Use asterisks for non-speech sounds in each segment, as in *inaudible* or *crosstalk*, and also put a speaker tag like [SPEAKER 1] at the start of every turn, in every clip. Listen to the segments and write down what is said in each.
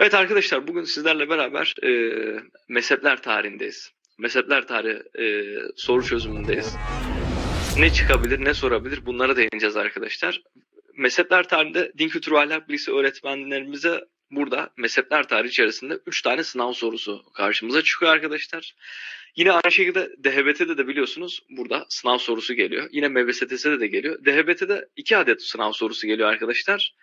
[SPEAKER 1] Evet arkadaşlar bugün sizlerle beraber e, mezhepler tarihindeyiz. Mezhepler tarihi e, soru çözümündeyiz. Ne çıkabilir, ne sorabilir bunlara değineceğiz arkadaşlar. Mezhepler tarihinde din kültürü ahlak bilgisi öğretmenlerimize burada mezhepler tarihi içerisinde 3 tane sınav sorusu karşımıza çıkıyor arkadaşlar. Yine aynı şekilde DHBT'de de biliyorsunuz burada sınav sorusu geliyor. Yine MBSTS'de de geliyor. DHBT'de 2 adet sınav sorusu geliyor arkadaşlar.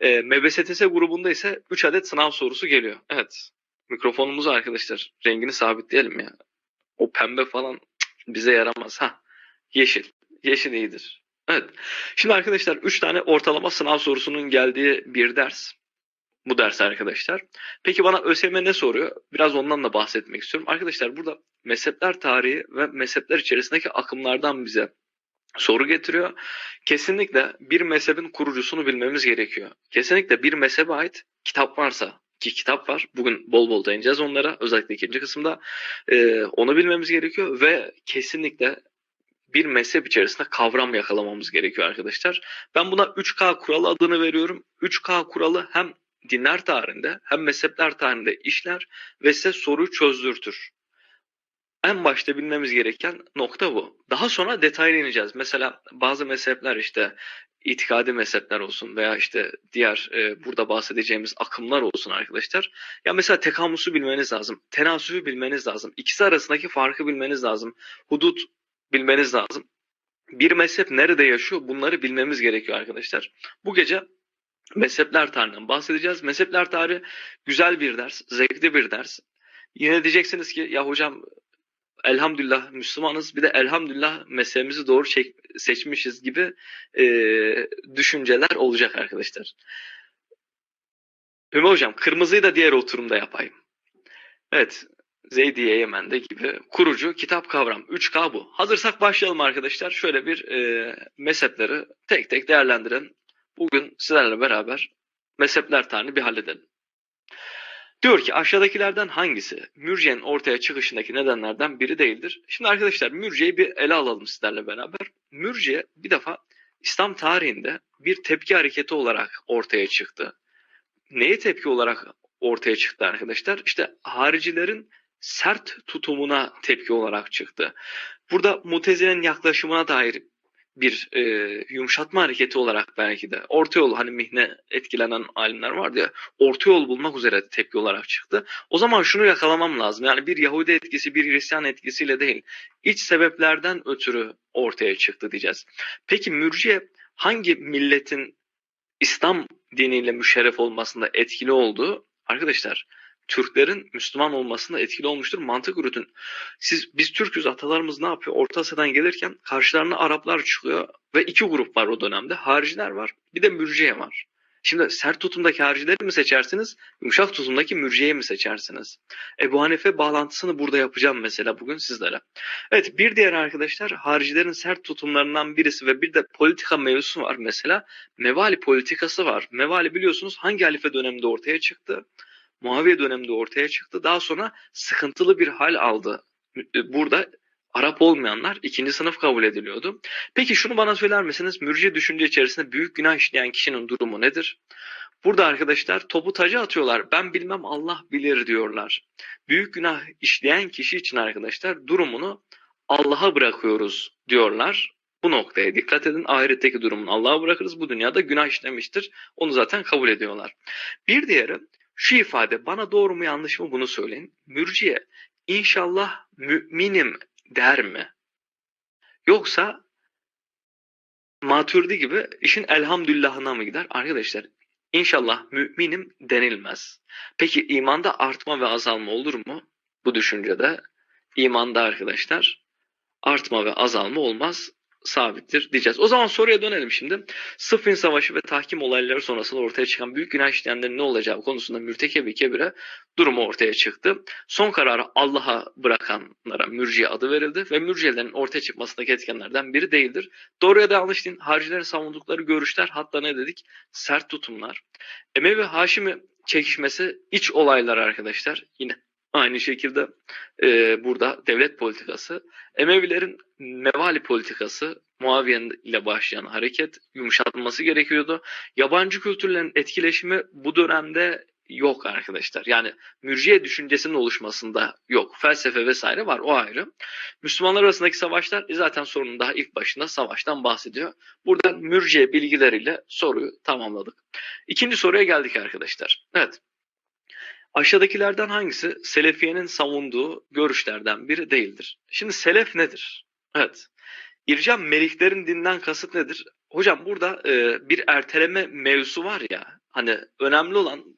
[SPEAKER 1] E, MBSTS grubunda ise 3 adet sınav sorusu geliyor. Evet. Mikrofonumuzu arkadaşlar rengini sabitleyelim ya. O pembe falan bize yaramaz. Ha. Yeşil. Yeşil iyidir. Evet. Şimdi arkadaşlar 3 tane ortalama sınav sorusunun geldiği bir ders. Bu ders arkadaşlar. Peki bana ÖSYM ne soruyor? Biraz ondan da bahsetmek istiyorum. Arkadaşlar burada mezhepler tarihi ve mezhepler içerisindeki akımlardan bize soru getiriyor. Kesinlikle bir mezhebin kurucusunu bilmemiz gerekiyor. Kesinlikle bir mezhebe ait kitap varsa ki kitap var. Bugün bol bol değineceğiz onlara. Özellikle ikinci kısımda. Ee, onu bilmemiz gerekiyor ve kesinlikle bir mezhep içerisinde kavram yakalamamız gerekiyor arkadaşlar. Ben buna 3K kuralı adını veriyorum. 3K kuralı hem dinler tarihinde hem mezhepler tarihinde işler ve size soruyu çözdürtür. En başta bilmemiz gereken nokta bu. Daha sonra detaylı ineceğiz. Mesela bazı mezhepler işte itikadi mezhepler olsun veya işte diğer e, burada bahsedeceğimiz akımlar olsun arkadaşlar. Ya mesela tekamusu bilmeniz lazım. Tenasüfü bilmeniz lazım. İkisi arasındaki farkı bilmeniz lazım. Hudut bilmeniz lazım. Bir mezhep nerede yaşıyor bunları bilmemiz gerekiyor arkadaşlar. Bu gece mezhepler tarihinden bahsedeceğiz. Mezhepler tarihi güzel bir ders, zevkli bir ders. Yine diyeceksiniz ki ya hocam elhamdülillah Müslümanız bir de elhamdülillah mezhebimizi doğru seçmişiz gibi e, düşünceler olacak arkadaşlar. Hüma hocam kırmızıyı da diğer oturumda yapayım. Evet Zeydiye Yemen'de gibi kurucu kitap kavram 3K bu. Hazırsak başlayalım arkadaşlar. Şöyle bir e, mezhepleri tek tek değerlendirelim. Bugün sizlerle beraber mezhepler tarihini bir halledelim. Diyor ki aşağıdakilerden hangisi mürciyenin ortaya çıkışındaki nedenlerden biri değildir? Şimdi arkadaşlar mürciyeyi bir ele alalım sizlerle beraber. Mürciye bir defa İslam tarihinde bir tepki hareketi olarak ortaya çıktı. Neye tepki olarak ortaya çıktı arkadaşlar? İşte haricilerin sert tutumuna tepki olarak çıktı. Burada Mutezile'nin yaklaşımına dair bir e, yumuşatma hareketi olarak belki de orta yol hani mihne etkilenen alimler vardı ya orta yol bulmak üzere tepki olarak çıktı. O zaman şunu yakalamam lazım. Yani bir Yahudi etkisi bir Hristiyan etkisiyle değil iç sebeplerden ötürü ortaya çıktı diyeceğiz. Peki mürciye hangi milletin İslam diniyle müşerref olmasında etkili olduğu arkadaşlar Türklerin Müslüman olmasında etkili olmuştur. Mantık yürütün. Siz biz Türküz atalarımız ne yapıyor? Orta Asya'dan gelirken karşılarına Araplar çıkıyor ve iki grup var o dönemde. Hariciler var. Bir de mürciye var. Şimdi sert tutumdaki haricileri mi seçersiniz? Yumuşak tutumdaki mürciyeyi mi seçersiniz? Ebu Hanife bağlantısını burada yapacağım mesela bugün sizlere. Evet bir diğer arkadaşlar haricilerin sert tutumlarından birisi ve bir de politika mevzusu var mesela. Mevali politikası var. Mevali biliyorsunuz hangi halife döneminde ortaya çıktı? Muaviye döneminde ortaya çıktı. Daha sonra sıkıntılı bir hal aldı. Burada Arap olmayanlar ikinci sınıf kabul ediliyordu. Peki şunu bana söyler misiniz? Mürciye düşünce içerisinde büyük günah işleyen kişinin durumu nedir? Burada arkadaşlar topu taca atıyorlar. Ben bilmem Allah bilir diyorlar. Büyük günah işleyen kişi için arkadaşlar durumunu Allah'a bırakıyoruz diyorlar. Bu noktaya dikkat edin. Ahiretteki durumunu Allah'a bırakırız. Bu dünyada günah işlemiştir. Onu zaten kabul ediyorlar. Bir diğeri şu ifade bana doğru mu yanlış mı bunu söyleyin. Mürciye inşallah müminim der mi? Yoksa maturdi gibi işin elhamdülillahına mı gider? Arkadaşlar inşallah müminim denilmez. Peki imanda artma ve azalma olur mu? Bu düşüncede imanda arkadaşlar artma ve azalma olmaz sabittir diyeceğiz. O zaman soruya dönelim şimdi. Sıffin Savaşı ve tahkim olayları sonrasında ortaya çıkan büyük günah işleyenlerin ne olacağı konusunda mürtekebi kebire durumu ortaya çıktı. Son kararı Allah'a bırakanlara mürciye adı verildi ve mürciyelerin ortaya çıkmasındaki etkenlerden biri değildir. Doğruya da yanlış din, haricilerin savundukları görüşler hatta ne dedik? Sert tutumlar. Emevi Haşimi çekişmesi iç olaylar arkadaşlar. Yine Aynı şekilde e, burada devlet politikası, Emevilerin mevali politikası, Muaviye ile başlayan hareket yumuşatılması gerekiyordu. Yabancı kültürlerin etkileşimi bu dönemde yok arkadaşlar. Yani mürciye düşüncesinin oluşmasında yok. Felsefe vesaire var o ayrı. Müslümanlar arasındaki savaşlar e, zaten sorunun daha ilk başında savaştan bahsediyor. Buradan mürciye bilgileriyle soruyu tamamladık. İkinci soruya geldik arkadaşlar. Evet. Aşağıdakilerden hangisi Selefiye'nin savunduğu görüşlerden biri değildir? Şimdi Selef nedir? Evet. İrcam meliklerin dinden kasıt nedir? Hocam burada e, bir erteleme mevzusu var ya. Hani önemli olan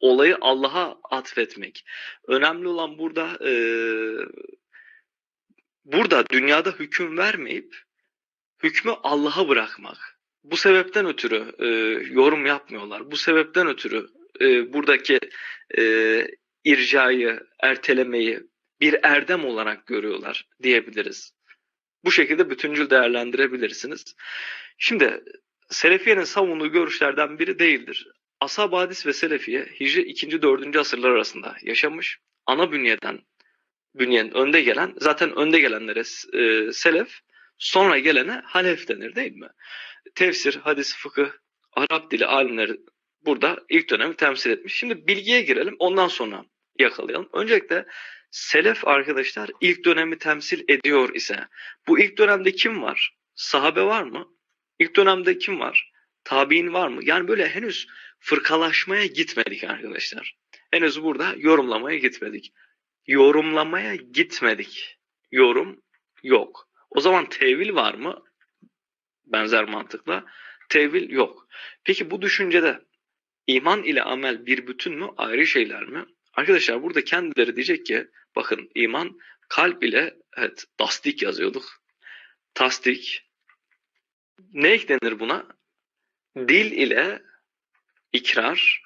[SPEAKER 1] olayı Allah'a atfetmek. Önemli olan burada e, burada dünyada hüküm vermeyip hükmü Allah'a bırakmak. Bu sebepten ötürü e, yorum yapmıyorlar. Bu sebepten ötürü e, buradaki e, ircayı, ertelemeyi bir erdem olarak görüyorlar diyebiliriz. Bu şekilde bütüncül değerlendirebilirsiniz. Şimdi Selefiye'nin savunduğu görüşlerden biri değildir. Ashab Hadis ve Selefiye Hicri 2. 4. asırlar arasında yaşamış. Ana bünyeden bünyenin önde gelen zaten önde gelenlere e, selef sonra gelene halef denir değil mi? Tefsir, hadis, fıkıh, Arap dili alimleri burada ilk dönemi temsil etmiş. Şimdi bilgiye girelim ondan sonra yakalayalım. Öncelikle selef arkadaşlar ilk dönemi temsil ediyor ise bu ilk dönemde kim var? Sahabe var mı? İlk dönemde kim var? Tabi'in var mı? Yani böyle henüz fırkalaşmaya gitmedik arkadaşlar. Henüz burada yorumlamaya gitmedik. Yorumlamaya gitmedik. Yorum yok. O zaman tevil var mı? Benzer mantıkla. Tevil yok. Peki bu düşüncede iman ile amel bir bütün mü ayrı şeyler mi? Arkadaşlar burada kendileri diyecek ki bakın iman kalp ile evet tasdik yazıyorduk. Tasdik ne eklenir buna? Dil ile ikrar,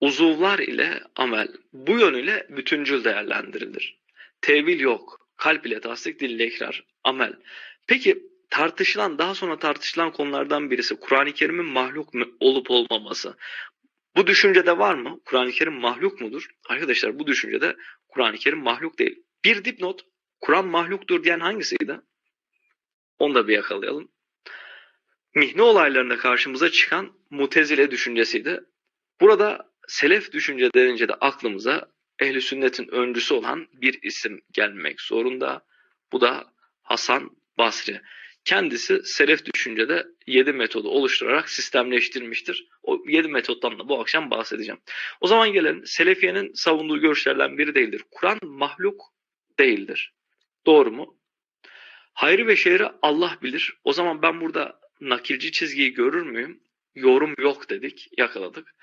[SPEAKER 1] uzuvlar ile amel. Bu yönüyle bütüncül değerlendirilir. Tevil yok. Kalp ile tasdik, dil ile ikrar, amel. Peki tartışılan, daha sonra tartışılan konulardan birisi Kur'an-ı Kerim'in mahluk mu olup olmaması. Bu düşüncede var mı? Kur'an-ı Kerim mahluk mudur? Arkadaşlar bu düşüncede Kur'an-ı Kerim mahluk değil. Bir dipnot, Kur'an mahluktur diyen hangisiydi? Onu da bir yakalayalım. Mihne olaylarında karşımıza çıkan mutezile düşüncesiydi. Burada selef düşünce denince de aklımıza ehli sünnetin öncüsü olan bir isim gelmek zorunda. Bu da Hasan Basri. Kendisi selef düşüncede 7 metodu oluşturarak sistemleştirmiştir. O 7 metottan da bu akşam bahsedeceğim. O zaman gelelim Selefiye'nin savunduğu görüşlerden biri değildir. Kur'an mahluk değildir. Doğru mu? Hayrı ve şerri Allah bilir. O zaman ben burada nakilci çizgiyi görür müyüm? Yorum yok dedik, yakaladık.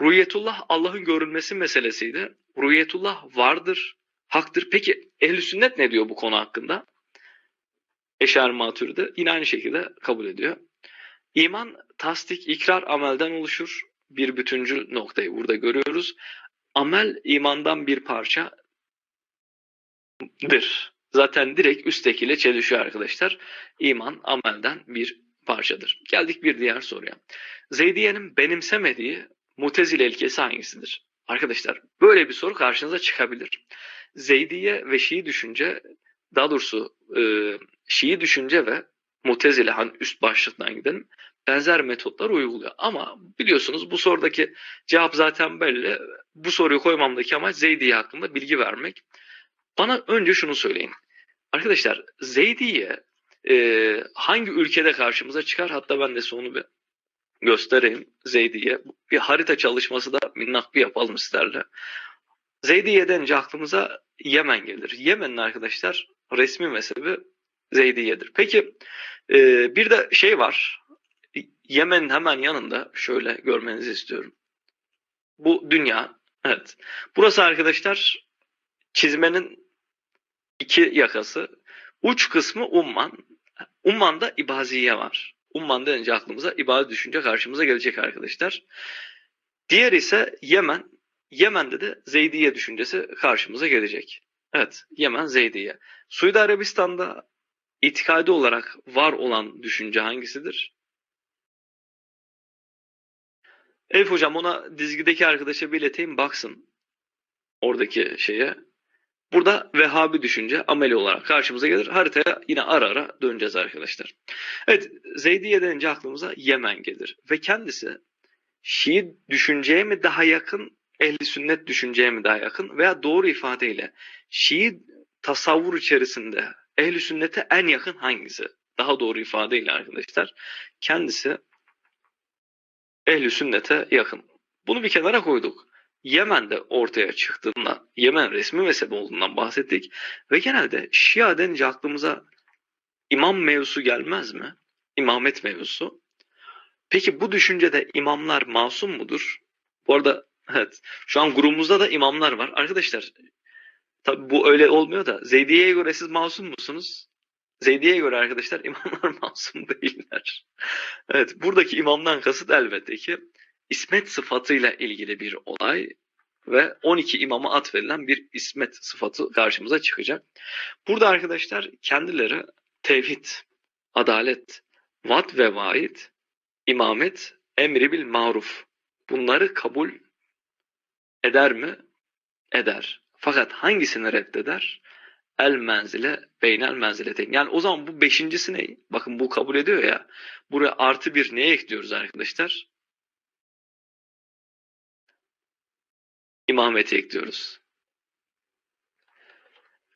[SPEAKER 1] Ruyetullah Allah'ın görünmesi meselesiydi. Ruyetullah vardır, haktır. Peki ehl sünnet ne diyor bu konu hakkında? Eşer Maturidi yine aynı şekilde kabul ediyor. İman, tasdik, ikrar amelden oluşur. Bir bütüncül noktayı burada görüyoruz. Amel imandan bir parçadır. Zaten direkt üsttekiyle çelişiyor arkadaşlar. İman amelden bir parçadır. Geldik bir diğer soruya. Zeydiye'nin benimsemediği mutezile ilkesi hangisidir? Arkadaşlar böyle bir soru karşınıza çıkabilir. Zeydiye ve Şii düşünce daha doğrusu e, Şii düşünce ve Mutezile hani üst başlıktan gidelim benzer metotlar uyguluyor. Ama biliyorsunuz bu sorudaki cevap zaten belli. Bu soruyu koymamdaki amaç Zeydiye hakkında bilgi vermek. Bana önce şunu söyleyin. Arkadaşlar Zeydiye e, hangi ülkede karşımıza çıkar? Hatta ben de sonu bir göstereyim Zeydiye. Bir harita çalışması da minnak bir yapalım sizlerle. Zeydiye denince aklımıza Yemen gelir. Yemen'in arkadaşlar resmi mezhebi Zeydiye'dir. Peki e, bir de şey var. Yemen'in hemen yanında şöyle görmenizi istiyorum. Bu dünya. Evet. Burası arkadaşlar çizmenin iki yakası. Uç kısmı Umman. Umman'da İbaziye var. Umman denince aklımıza ibadet düşünce karşımıza gelecek arkadaşlar. Diğer ise Yemen. Yemen'de de Zeydiye düşüncesi karşımıza gelecek. Evet, Yemen Zeydiye. Suudi Arabistan'da itikadi olarak var olan düşünce hangisidir? Elif hocam ona dizgideki arkadaşa bir baksın. oradaki şeye. Burada Vehhabi düşünce ameli olarak karşımıza gelir. Haritaya yine ara ara döneceğiz arkadaşlar. Evet Zeydiye denince aklımıza Yemen gelir. Ve kendisi Şii düşünceye mi daha yakın, ehli sünnet düşünceye mi daha yakın veya doğru ifadeyle Şii tasavvur içerisinde ehli sünnete en yakın hangisi? Daha doğru ifadeyle arkadaşlar kendisi ehli sünnete yakın. Bunu bir kenara koyduk. Yemen'de ortaya çıktığında Yemen resmi mezhebi olduğundan bahsettik ve genelde Şia denince aklımıza imam mevzusu gelmez mi? İmamet mevzusu. Peki bu düşüncede imamlar masum mudur? Bu arada evet şu an grubumuzda da imamlar var. Arkadaşlar tabi bu öyle olmuyor da Zeydiye'ye göre siz masum musunuz? Zeydiye'ye göre arkadaşlar *laughs* imamlar masum değiller. Evet buradaki imamdan kasıt elbette ki ismet sıfatıyla ilgili bir olay ve 12 imama atfedilen bir ismet sıfatı karşımıza çıkacak. Burada arkadaşlar kendileri tevhid, adalet, vat ve vaid, imamet, emri bil maruf bunları kabul eder mi? Eder. Fakat hangisini reddeder? El menzile beynel menzileteyn. Yani o zaman bu beşincisi ne? Bakın bu kabul ediyor ya. Buraya artı bir neye ekliyoruz arkadaşlar? İmameti ekliyoruz.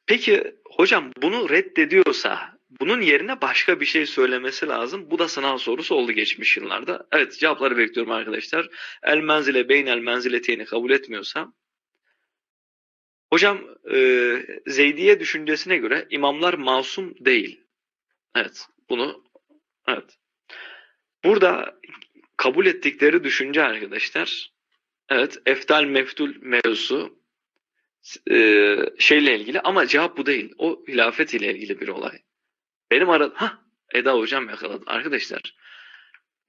[SPEAKER 1] Peki hocam bunu reddediyorsa bunun yerine başka bir şey söylemesi lazım. Bu da sınav sorusu oldu geçmiş yıllarda. Evet cevapları bekliyorum arkadaşlar. El menzile beynel menzileteyni kabul etmiyorsa Hocam e, Zeydiye düşüncesine göre imamlar masum değil. Evet bunu evet. Burada kabul ettikleri düşünce arkadaşlar evet eftal meftul mevzusu e, şeyle ilgili ama cevap bu değil. O hilafet ile ilgili bir olay. Benim ara ha Eda hocam yakaladı arkadaşlar.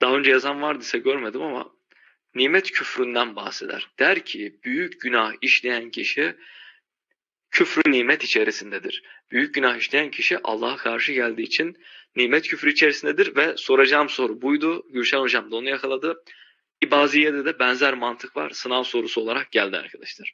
[SPEAKER 1] Daha önce yazan vardıysa görmedim ama nimet küfründen bahseder. Der ki büyük günah işleyen kişi küfrü nimet içerisindedir. Büyük günah işleyen kişi Allah'a karşı geldiği için nimet küfrü içerisindedir ve soracağım soru buydu. Gülşen hocam da onu yakaladı. İbaziye'de de benzer mantık var. Sınav sorusu olarak geldi arkadaşlar.